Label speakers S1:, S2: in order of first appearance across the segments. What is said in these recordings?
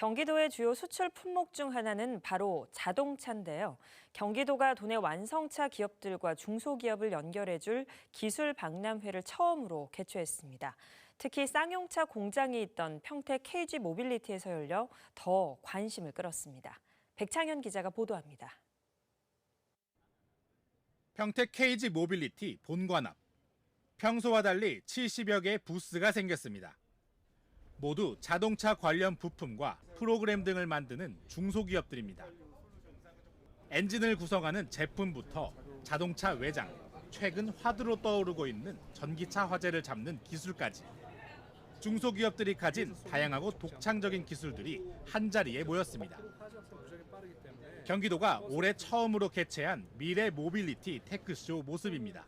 S1: 경기도의 주요 수출 품목 중 하나는 바로 자동차인데요. 경기도가 도내 완성차 기업들과 중소기업을 연결해줄 기술 박람회를 처음으로 개최했습니다. 특히 쌍용차 공장이 있던 평택 KG 모빌리티에서 열려 더 관심을 끌었습니다. 백창현 기자가 보도합니다.
S2: 평택 KG 모빌리티 본관 앞. 평소와 달리 70여 개의 부스가 생겼습니다. 모두 자동차 관련 부품과 프로그램 등을 만드는 중소기업들입니다. 엔진을 구성하는 제품부터 자동차 외장, 최근 화두로 떠오르고 있는 전기차 화재를 잡는 기술까지 중소기업들이 가진 다양하고 독창적인 기술들이 한자리에 모였습니다. 경기도가 올해 처음으로 개최한 미래 모빌리티 테크쇼 모습입니다.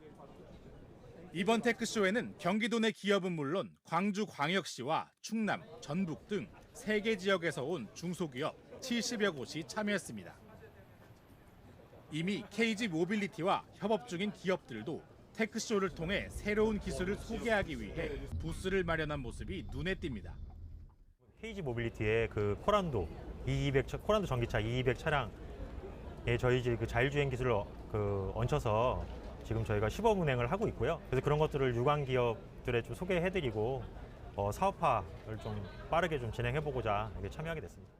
S2: 이번 테크쇼에는 경기도 내 기업은 물론 광주 광역시와 충남, 전북 등세개 지역에서 온 중소기업 70여 곳이 참여했습니다. 이미 KG 모빌리티와 협업 중인 기업들도 테크쇼를 통해 새로운 기술을 소개하기 위해 부스를 마련한 모습이 눈에 띕니다.
S3: KG 모빌리티의 그 코란도 2200 차- 코란도 전기차 2200 차량에 저희 그 자율주행 기술을 어- 그 얹혀서 지금 저희가 시범 운행을 하고 있고요. 그래서 그런 것들을 유관 기업들에 좀 소개해드리고 어, 사업화를 좀 빠르게 좀 진행해보고자 이렇게 참여하게 됐습니다.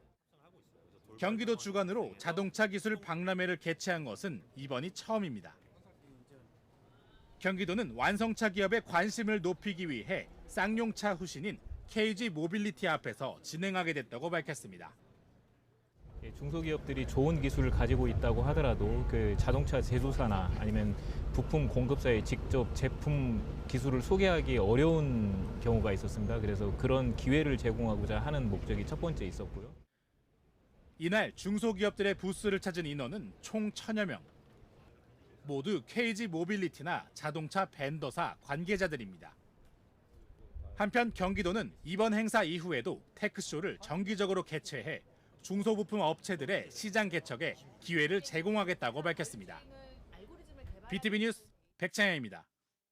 S2: 경기도 주관으로 자동차 기술 박람회를 개최한 것은 이번이 처음입니다. 경기도는 완성차 기업의 관심을 높이기 위해 쌍용차 후신인 KG 모빌리티 앞에서 진행하게 됐다고 밝혔습니다.
S4: 예, 중소기업들이 좋은 기술을 가지고 있다고 하더라도 그 자동차 제조사나 아니면 부품 공급사에 직접 제품 기술을 소개하기 어려운 경우가 있었습니다. 그래서 그런 기회를 제공하고자 하는 목적이 첫 번째 있었고요.
S2: 이날 중소기업들의 부스를 찾은 인원은 총 천여 명. 모두 KG 모빌리티나 자동차 벤더사 관계자들입니다. 한편 경기도는 이번 행사 이후에도 테크쇼를 정기적으로 개최해 중소부품 업체들의 시장 개척에 기회를 제공하겠다고 밝혔습니다. BTV 뉴스 백창현입니다.